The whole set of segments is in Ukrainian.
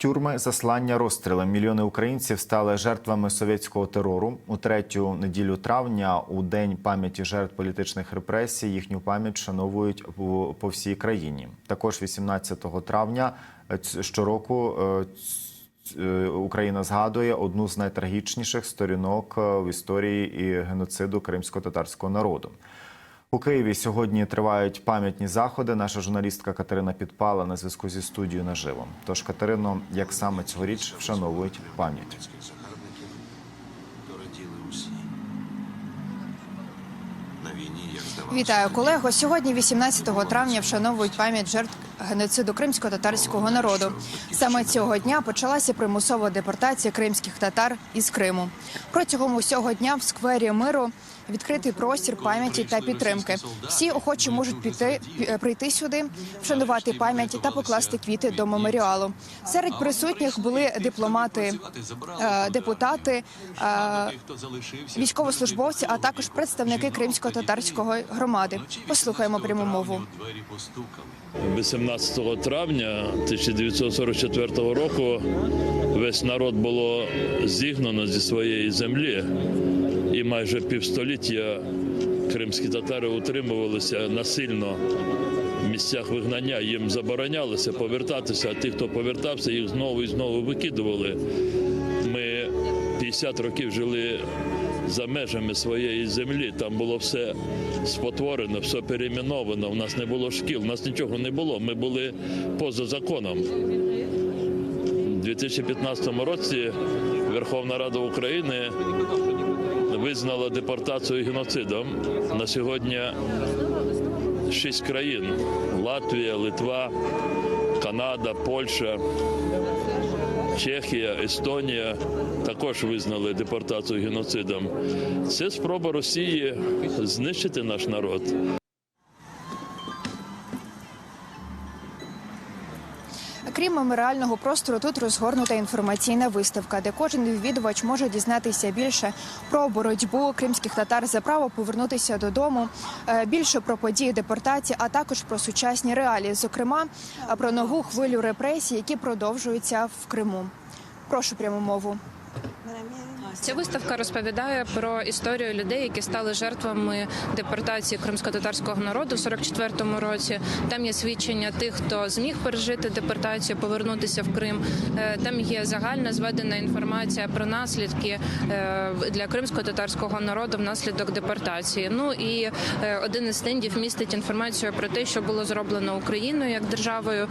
Тюрми, заслання, розстріли. Мільйони українців стали жертвами совєтського терору. У третю неділю травня, у день пам'яті жертв політичних репресій, їхню пам'ять вшановують по, всій країні. Також 18 травня е, щороку е, е, Україна згадує одну з найтрагічніших сторінок в історії і геноциду кримсько-татарського народу. У Києві сьогодні тривають пам'ятні заходи. Наша журналістка Катерина Підпала на зв'язку зі студією наживо. Тож, Катерино, як саме цьогоріч вшановують пам'ять? Вітаю, колего. Сьогодні, 18 травня, вшановують пам'ять жертв геноциду кримсько-татарського народу. Саме цього дня почалася примусова депортація кримських татар із Криму. Протягом усього дня в сквері миру відкритий простір пам'яті та підтримки. Всі охочі можуть піти пі- прийти сюди, вшанувати пам'ять та покласти квіти до меморіалу. Серед присутніх були дипломати, е, депутати. е, військовослужбовці, а також представники кримсько-татарської громади. Послухаємо пряму мову. 18 травня 1944 року весь народ було зігнано зі своєї землі, і майже півстоліття кримські татари утримувалися насильно в місцях вигнання. Їм заборонялося повертатися. А ті, хто повертався, їх знову і знову викидували. Ми 50 років жили за межами своєї землі. Там було все спотворено, все перейменовано. У нас не було шкіл, у нас нічого не було. Ми були поза законом. У 2015 році Верховна Рада України визнала депортацію геноцидом. На сьогодні шість країн: Латвія, Литва, Канада, Польща. Чехія, Естонія також визнали депортацію геноцидом. Це спроба Росії знищити наш народ. Крім меморіального простору, тут розгорнута інформаційна виставка, де кожен відвідувач може дізнатися більше про боротьбу кримських татар за право повернутися додому, е, більше про події депортації, а також про сучасні реалії, зокрема е, про нову хвилю репресій, які продовжуються в Криму. Прошу пряму мову. Ця виставка розповідає про історію людей, які стали жертвами депортації кримсько-татарського народу в 44-му році. Там є свідчення тих, хто зміг пережити депортацію, повернутися в Крим. Е, Там є загальна зведена інформація про наслідки е, для кримсько-татарського народу внаслідок депортації. Ну і е, один із стендів містить інформацію про те, що було зроблено Україною як державою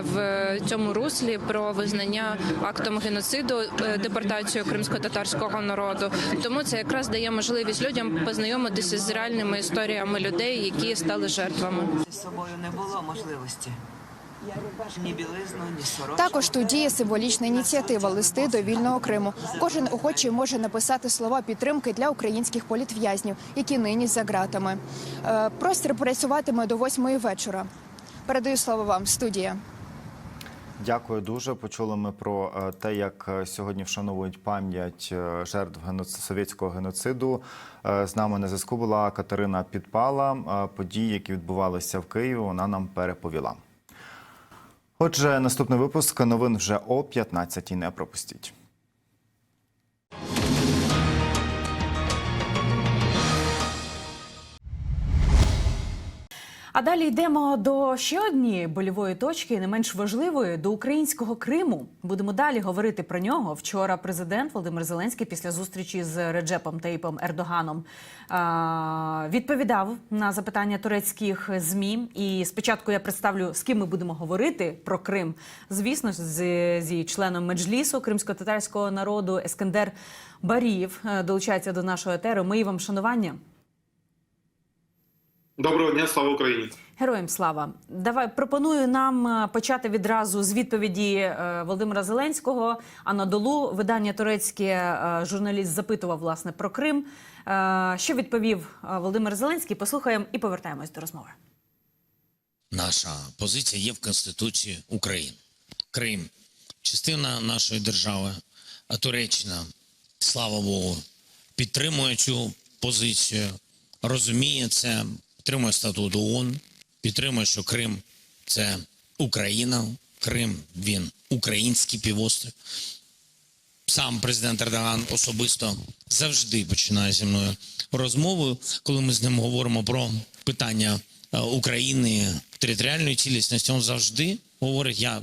в цьому руслі про визнання актом геноциду депортацію кримсько-татарського народу. Тому це якраз дає можливість людям познайомитися з реальними історіями людей, які стали жертвами. З собою не було можливості. Ні білизну, ні сорочку. Також тут діє символічна ініціатива листи до вільного Криму. Кожен охочий може написати слова підтримки для українських політв'язнів, які нині за ґратами. Е, Простір працюватиме до восьмої вечора. Передаю слово вам, студія. Дякую дуже. Почули ми про е, те, як е, сьогодні вшановують пам'ять е, жертв совєтського геноциду. З нами на зв'язку була Катерина Підпала. Події, які відбувалися в Києві, вона нам переповіла. Отже, наступний випуск новин вже о 15-й. Не пропустіть. А далі йдемо до ще однієї больової точки, не менш важливої до українського Криму. Будемо далі говорити про нього. Вчора президент Володимир Зеленський після зустрічі з Реджепом Таїпом Ердоганом відповідав на запитання турецьких змі. І спочатку я представлю, з ким ми будемо говорити про Крим. Звісно, з, зі членом меджлісу кримсько-татарського народу Ескендер Баріїв е, долучається до нашого етеру. Мої вам шанування. Доброго дня, слава Україні. Героям слава. Давай пропоную нам е, почати відразу з відповіді е, Володимира Зеленського. Анадолу видання турецьке е, журналіст запитував власне про Крим. Що відповів Володимир Зеленський? Послухаємо і повертаємось до розмови. Наша позиція є в Конституції України. Крим частина нашої держави, а Туреччина, слава Богу, підтримує цю позицію, розуміє це, підтримує статут ООН, підтримує, що Крим це Україна, Крим він український півострів. Сам президент Ердоган особисто завжди починає зі мною розмову, коли ми з ним говоримо про питання е, України, територіальної цілісності. Він завжди говорить: я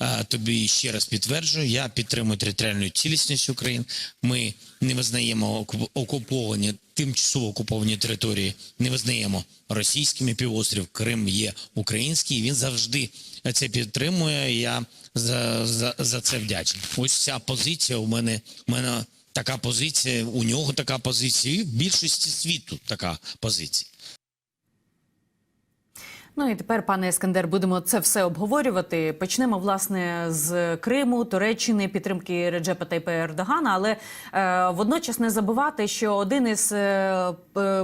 Е, Тобі ще раз підтверджую, я підтримую територіальну цілісність України. Ми не визнаємо окуповані, тимчасово окуповані території, не визнаємо російськими півострів. Крим є український. і Він завжди це підтримує. Я за, за, за це вдячний. Ось ця позиція у мене. У мене така позиція, у нього така позиція, і в більшості світу така позиція. Ну і тепер, пане Ескандер, будемо це все обговорювати. Почнемо власне з Криму, Туреччини, підтримки Реджепа Тайпа Ердогана. Але е, водночас не забувати, що один із е,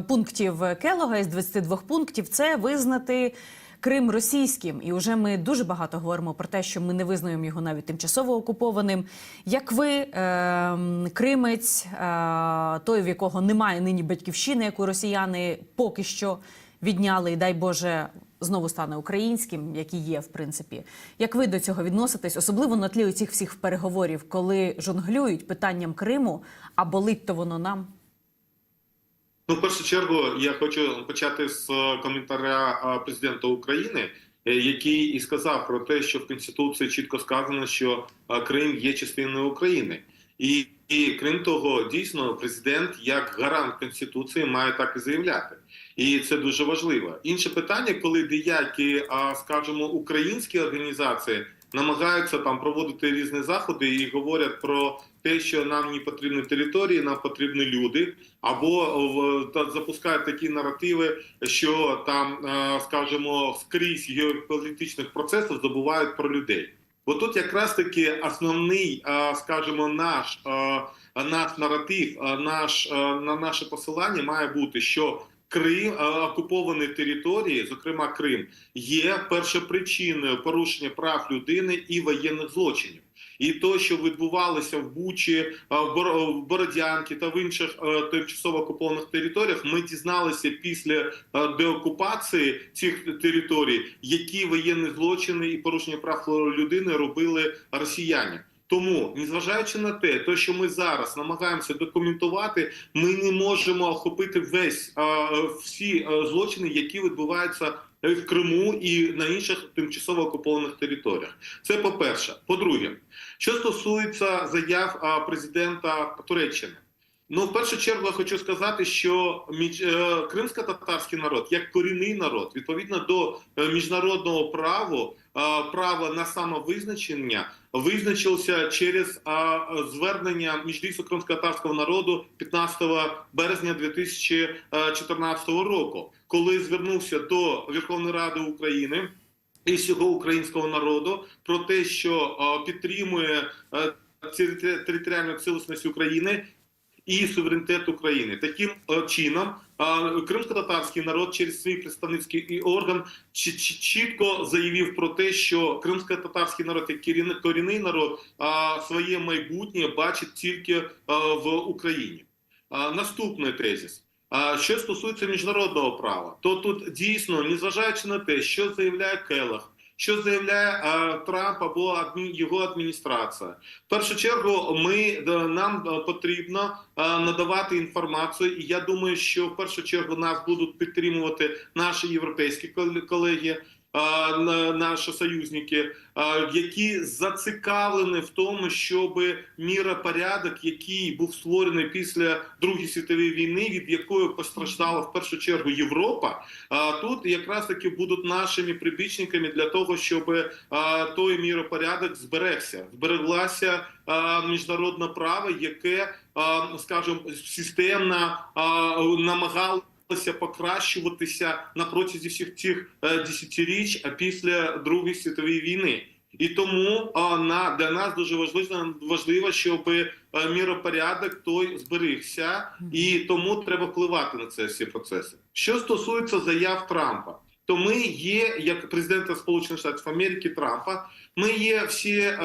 пунктів Келога із 22 пунктів це визнати. Крим російським, і вже ми дуже багато говоримо про те, що ми не визнаємо його навіть тимчасово окупованим. Як ви, е, кримець, е, той, в якого немає нині батьківщини, яку росіяни поки що відняли, і дай Боже, знову стане українським, як і є, в принципі. Як ви до цього відноситесь, особливо на тлі цих всіх переговорів, коли жонглюють питанням Криму, а болить то воно нам? Ну, в першу чергу, я хочу почати з е, коментаря е, президента України, е, який і сказав про те, що в конституції чітко сказано, що Крим є частиною України, і, і крім того, дійсно, президент як гарант конституції має так і заявляти. І це дуже важливо. Інше питання, коли деякі, скажімо, українські організації намагаються там проводити різні заходи і говорять про те, що нам не потрібні території, нам потрібні люди, або в- запускають такі наративи, що там, скажімо, скрізь геополітичних процесів забувають про людей. Бо тут якраз таки основний, скажімо, наш, наш наратив, наш, на наше посилання має бути, що Крим е, окуповані території, зокрема Крим, є першопричиною порушення прав людини і воєнних злочинів. І то, що відбувалося в Бучі, е, в Бородянці та в інших е, тимчасово окупованих територіях, ми дізналися після деокупації цих територій, які воєнні злочини і порушення прав людини робили росіяни. Тому, незважаючи на те, то що ми зараз намагаємося документувати, ми не можемо охопити весь е, всі е, злочини, які відбуваються в Криму і на інших тимчасово окупованих територіях. Це по-перше. По-друге, що стосується заяв президента Туреччини. Ну, в першу чергу я хочу сказати, що між, е, кримсько-татарський народ, як корінний народ, відповідно до е, міжнародного права, е, права на самовизначення, визначився через е, звернення міжлісу кримсько-татарського народу 15 березня 2014 року, коли звернувся до Верховної Ради України і всього українського народу про те, що е, підтримує е, територіальну цілісність України і суверенітет України. Таким е, чином, е, кримсько-татарський народ через свій представницький орган чі- чі- чітко заявив про те, що кримсько-татарський народ як корінний народ своє майбутнє бачить тільки е, в Україні. Наступний тезис. Що стосується міжнародного права, то тут дійсно, незважаючи на те, що заявляє Келах, що заявляє е, Трамп або адмі, його адміністрація, в першу чергу ми е, нам е, потрібно е, надавати інформацію, і я думаю, що в першу чергу нас будуть підтримувати наші європейські кол- колеги. На- Наші союзники, які зацікавлені в тому, щоб міропорядок, який був створений після Другої світової війни, від якої постраждала в першу чергу Європа, тут якраз таки будуть нашими прибічниками для того, щоб той міропорядок зберегся, збереглася міжнародне право, яке, скажімо, системно а, намагалося покращуватися на протязі всіх цих е, десятиріч після Другої світової війни. І тому на для нас дуже важливо, важливо, щоб е, міропорядок той зберігся, і тому треба впливати на це всі процеси. Що стосується заяв Трампа, то ми є як президента Сполучених Штатів Америки Трампа. Ми є всі, е,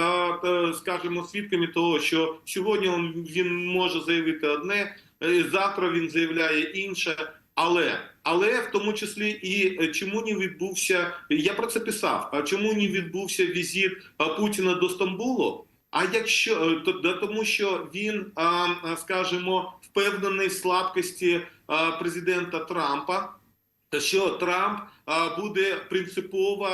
е, скажімо, свідками того, що сьогодні він- може заявити одне, завтра він заявляє інше. Але але в тому числі і е, чому не відбувся, я про це писав. А чому не відбувся візит Путіна до Стамбулу? А якщо е, то тому, що він, скажімо, впевнений в слабкості президента Трампа, що Трамп буде принципово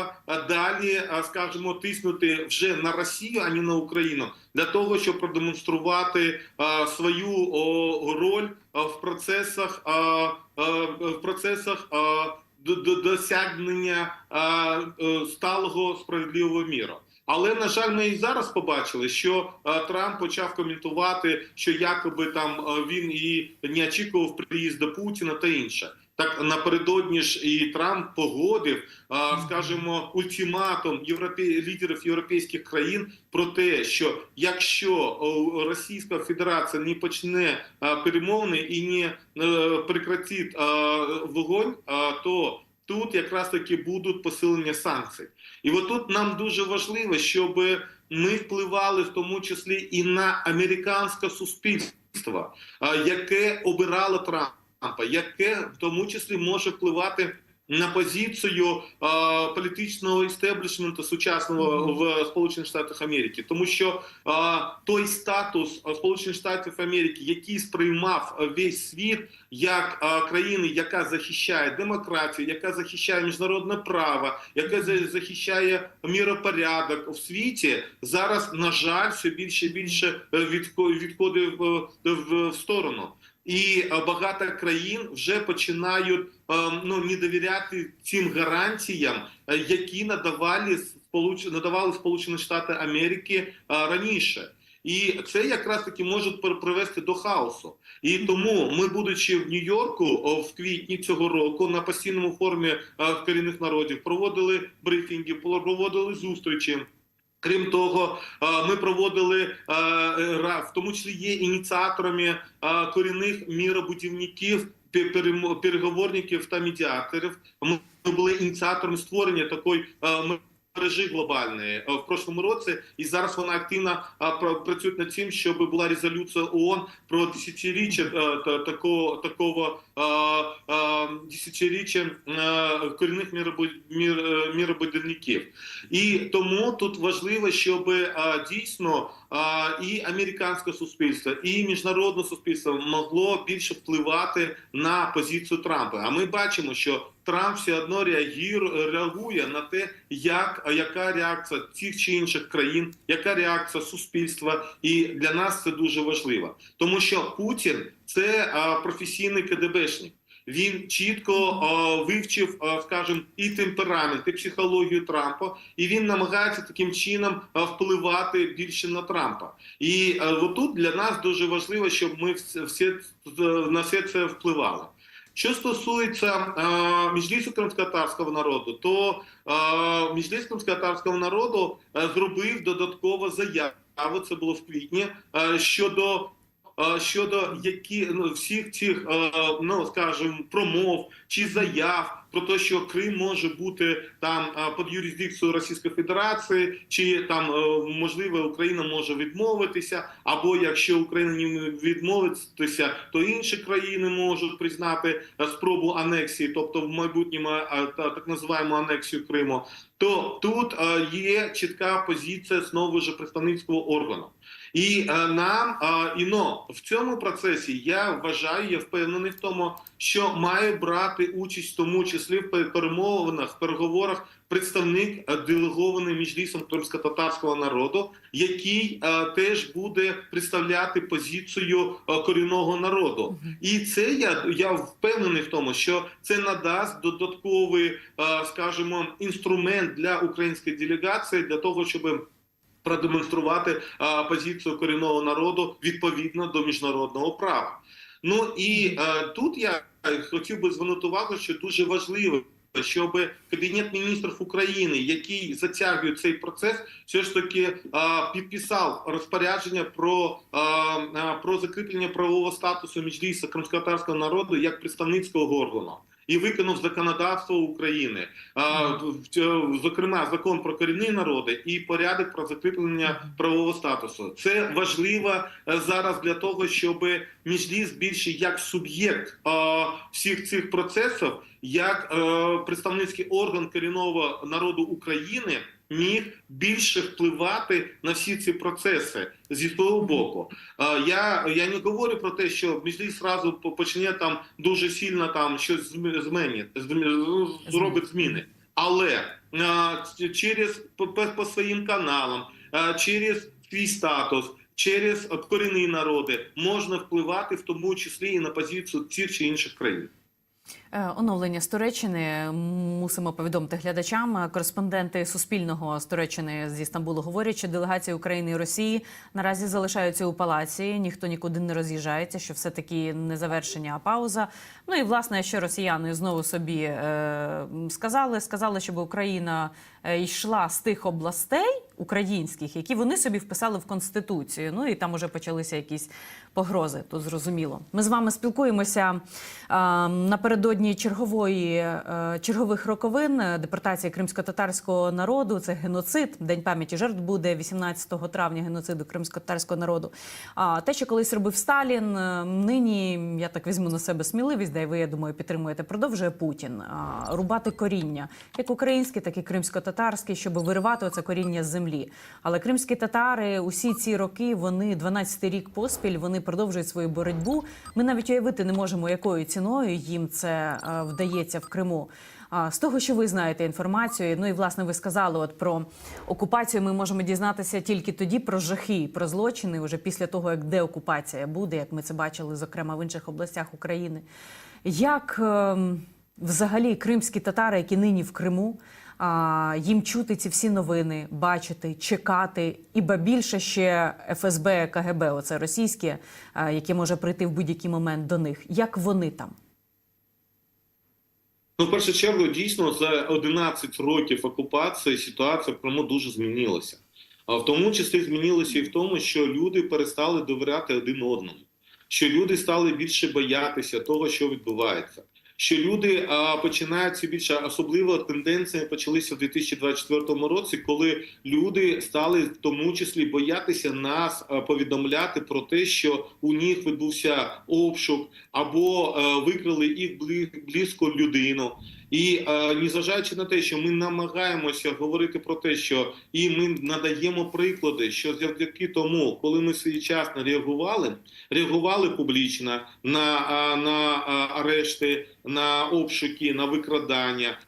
далі, скажімо, тиснути вже на Росію, а не на Україну, для того, щоб продемонструвати свою роль в процесах в процесах досягнення е, сталого справедливого міру. Але на жаль, ми і зараз побачили, що Трамп почав коментувати, що якоби там він і не очікував приїзду Путіна та інше. Так напередодні ж і Трамп погодив, скажімо, ультиматум європе... лідерів європейських країн про те, що якщо Російська Федерація не почне перемовини і не е, прекратить вогонь, то тут якраз таки будуть посилення санкцій. І от тут нам дуже важливо, щоб ми впливали в тому числі і на американське суспільство, яке обирало Трампа, яке в тому числі може впливати на позицію а, політичного істеблішменту сучасного в Сполучених Штатах Америки, тому що а, той статус Сполучених Штатів Америки, який сприймав весь світ як а, країни, яка захищає демократію, яка захищає міжнародне право, яка за- захищає міропорядок в світі, зараз на жаль все більше і більше е, відходить в, в, в сторону. І е, багато країн вже починають е, ну не довіряти цим гарантіям, е, які надавали надавали Сполучені Штати Америки раніше. І це якраз таки може привести до хаосу. І тому ми, будучи в Нью-Йорку в квітні цього року на постійному форумі е, корінних народів, проводили брифінги, проводили зустрічі. Крім того, е, ми проводили е, в тому числі є ініціаторами е, корінних міробудівників, пе- переговорників та медіаторів. Ми були ініціаторами створення такої мережі глобальної в прошлому році, і зараз вона активно пра- працює над тим, щоб була резолюція ООН про десятиріччя е, та- такого такого десятиріччя корінних міробу- мір- міробудівників. І тому тут важливо, щоб дійсно і американське суспільство, і міжнародне суспільство могло більше впливати на позицію Трампа. А ми бачимо, що Трамп все одно реагує, на те, як яка реакція тих чи інших країн, яка реакція суспільства, і для нас це дуже важливо, тому що Путін це професійний КДБшник. Він чітко а, вивчив, а, скажімо, і темперамент, і психологію Трампа, і він намагається таким чином а, впливати більше на Трампа. І а, отут для нас дуже важливо, щоб ми всі, на все це впливали. Що стосується міжлісу кримськотарського народу, то а, міжліс кримськотарського народу а, зробив додатково заяву, це було в квітні, щодо е, щодо які ну, всіх цих е, ну скажімо, промов чи заяв про те, що Крим може бути там е, під юрисдикцією Російської Федерації, чи там е, можливо Україна може відмовитися, або якщо Україна не відмовитися, то інші країни можуть признати спробу анексії, тобто в майбутньому та- так називаємо анексію Криму. То тут є чітка позиція знову ж представницького органу. І е, нам е, і но в цьому процесі я вважаю, я впевнений в тому, що має брати участь в тому числі в перемовинах, в переговорах представник е, делегований міжлісом кримсько-татарського народу, який е, теж буде представляти позицію е, корінного народу. І це я, я впевнений в тому, що це надасть додатковий, е, скажімо, інструмент для української делегації для того, щоб продемонструвати а, позицію корінного народу відповідно до міжнародного права. Ну і е, тут я хотів би звернути увагу, що дуже важливо. Щоб кабінет міністрів України, який затягує цей процес, все ж таки а, підписав розпорядження про, а, а, про закріплення правового статусу міжлісся кримськотарського народу як представницького органу. І виконав законодавство України, а, зокрема закон про корінні народи і порядок про закріплення правового статусу. Це важливо е, зараз для того, щоб Міжліс більше як суб'єкт всіх цих процесів, як е, представницький орган корінного народу України міг більше впливати на всі ці процеси зі свого боку. Я, я не говорю про те, що Міжліс зразу почне там дуже сильно там щось зм- змінить, зробить зміни. Але через по, своїм каналам, через свій статус, через корінні народи можна впливати в тому числі і на позицію цих чи інших країн. Е, Оновлення з мусимо повідомити глядачам. Е, Кореспонденти Суспільного з зі Стамбулу говорять, що делегації України і Росії наразі залишаються у палаці. Ніхто нікуди не роз'їжджається, що все таки не завершення, а пауза. Ну і власне, що росіяни знову собі е, сказали, сказали, щоб Україна е, йшла з тих областей українських, які вони собі вписали в конституцію. Ну і там уже почалися якісь погрози. Тут зрозуміло. Ми з вами спілкуємося а, напередодні чергової е, чергових роковин е, депортації кримсько-татарського народу. Це геноцид. День пам'яті жертв буде 18 травня. Геноциду кримсько-татарського народу. А те, що колись робив Сталін, е, нині я так візьму на себе сміливість, й ви я думаю, підтримуєте. Продовжує Путін рубати коріння, як українське, так і кримсько-татарське, щоб виривати оце коріння з землі. Але кримські татари усі ці роки, вони 12-й рік поспіль, вони продовжують свою боротьбу. Ми навіть уявити не можемо, якою ціною їм це е, вдається в Криму. З того, що ви знаєте інформацію, ну і власне ви сказали, от про окупацію ми можемо дізнатися тільки тоді про жахи, про злочини, вже після того, як деокупація буде, як ми це бачили, зокрема в інших областях України. Як ем, взагалі кримські татари, які нині в Криму, їм чути ці всі новини, бачити, чекати, і ба більше ще ФСБ, КГБ, оце російське, яке може прийти в будь-який момент до них. Як вони там? Ну, в першу чергу, дійсно, за 11 років окупації ситуація в Криму дуже змінилася. А в тому числі змінилося і в тому, що люди перестали довіряти один одному, що люди стали більше боятися того, що відбувається. Що люди а, починають все більше, особливо тенденції почалися в 2024 році, коли люди стали в тому числі боятися нас повідомляти про те, що у них відбувся обшук або а, викрили їх близько людину. І е, незважаючи на те, що ми намагаємося говорити про те, що і ми надаємо приклади, що завдяки тому, коли ми своєчасно реагували, реагували публічно на, а, на арешти, на обшуки, на викрадання,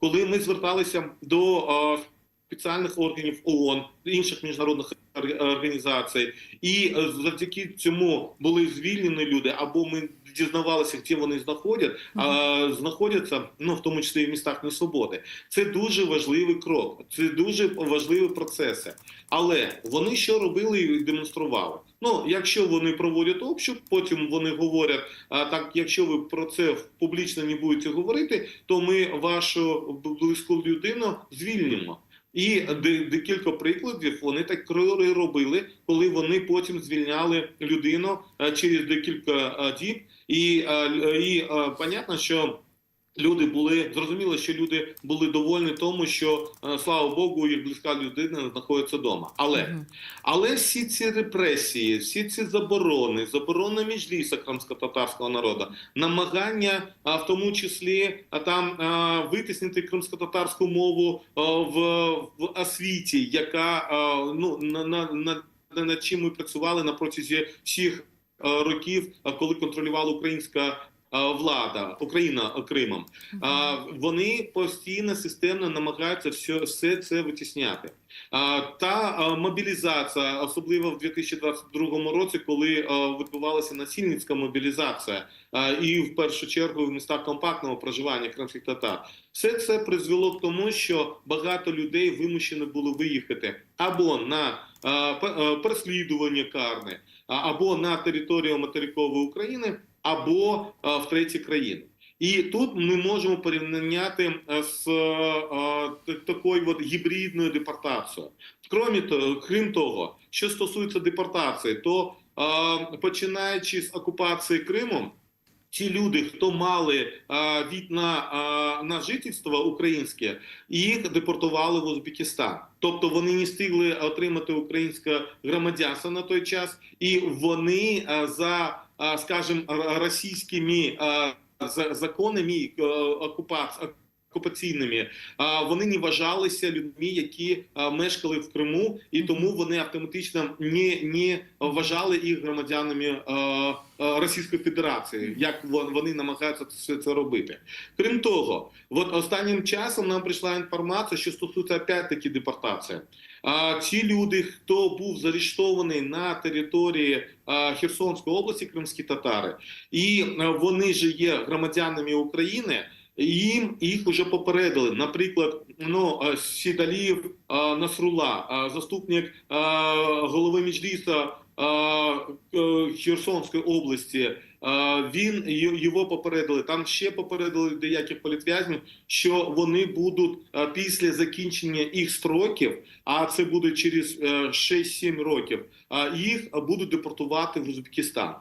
коли ми зверталися до е, спеціальних органів ООН, інших міжнародних організацій, і е, завдяки цьому були звільнені люди, або ми дізнавалися, де вони знаходять, а, знаходяться, ну в тому числі і в містах несвободи. Це дуже важливий крок, це дуже важливі процеси. Але вони що робили і демонстрували? Ну, якщо вони проводять обшук, потім вони говорять: а так, якщо ви про це публічно не будете говорити, то ми вашу близьку людину звільнимо. І де- декілька прикладів вони так робили, коли вони потім звільняли людину е, через декілька е, діб. І, е, і понятно, що люди були зрозуміло, що люди були довольні тому, що е, слава Богу, їх близька людина знаходиться вдома. Але але всі ці репресії, всі ці заборони, заборона міжліса кримсько-татарського народу, намагання, а в тому числі а там а, витиснити кримсько-татарську мову а, в, в освіті, яка а, ну на, на, на, на над чим ми працювали на протязі всіх років, коли контролювала українська. Влада Україна Кримом, вони постійно системно намагаються все, все це витісняти. Та мобілізація, особливо в 2022 році, коли відбувалася насильницька мобілізація, і в першу чергу в містах компактного проживання кримських татар, все це призвело к тому, що багато людей вимушені були виїхати або на переслідування карне, або на територію материкової України, або в треті країни. І тут ми можемо порівняти е, з е, такою от гібридною депортацією. Крім того, що стосується депортації, то е, починаючи з окупації Криму, ті люди, хто мали а, від на, а, на жительство українське, їх депортували в Узбекистан. Тобто вони не встигли отримати українське громадянство на той час, і вони а, за, р- російськими законами окупації окупаційними, вони не вважалися людьми, які мешкали в Криму, і тому вони автоматично не, не вважали їх громадянами Російської Федерації, як вони намагаються все це робити. Крім того, от останнім часом нам прийшла інформація, що стосується опять-таки депортації. А ті люди, хто був заарештований на території Херсонської області, кримські татари, і вони ж є громадянами України. Їм їх вже попередили. Наприклад, ну Сідаліїв е, Насрула, заступник голови Меджліса е, е, Херсонської області. Е, Він його попередили. Там ще попередили деяких політв'язнів, що вони будуть е, після закінчення їх строків, а це буде через е, 6-7 років. а Їх будуть депортувати в Узбекистан,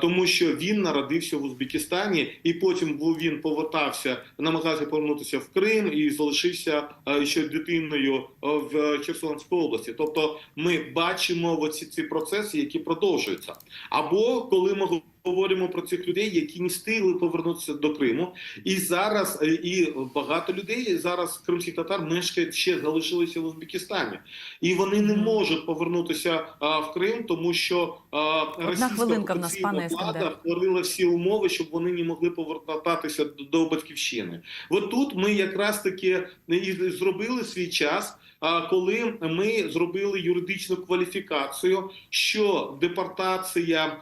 тому що він народився в Узбекистані, і потім він повертався, намагався повернутися в Крим і залишився е, ще дитиною е, в Херсонській області. Тобто, ми бачимо оці ці процеси, які продовжуються. Або коли ми говоримо про цих людей, які не встигли повернутися до Криму, і зараз е, і багато людей зараз кримських татар мешкають ще залишилися в Узбекистані, і вони не можуть повернутися а, в Крим, тому що а, російська хвилинка в нас, пане влада створила всі умови, щоб вони не могли повертатися до, до батьківщини. От тут ми якраз таки і зробили свій час. Коли ми зробили юридичну кваліфікацію, що депортація.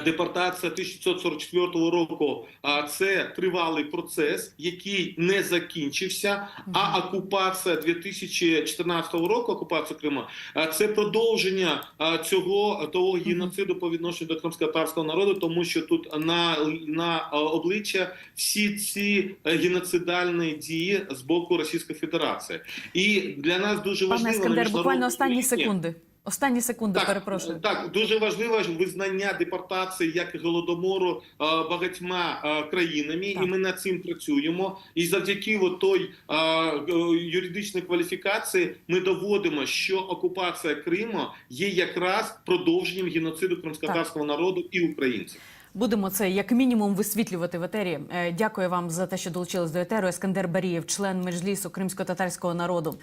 Депортація 1944 року це тривалий процес, який не закінчився. А окупація 2014 року, окупація Криму, це продовження цього того геноциду по відношенню до кримськотарського народу, тому що тут на, на обличчя всі ці геноцидальні дії з боку Російської Федерації. І для нас дуже Пане важливо на Ескандер, буквально останні секунди. Останні секунди, перепрошую. так, дуже важливо визнання депортації як голодомору е, багатьма е, країнами, Так. і ми над цим працюємо. І завдяки той е, юридичній кваліфікації ми доводимо, що окупація Криму є якраз продовженням геноциду кримськотарського народу і українців. Будемо це як мінімум висвітлювати в етері. Дякую вам за те, що долучились до етеру. Ескандер Барієв, член меджлісу кримсько-татарського народу.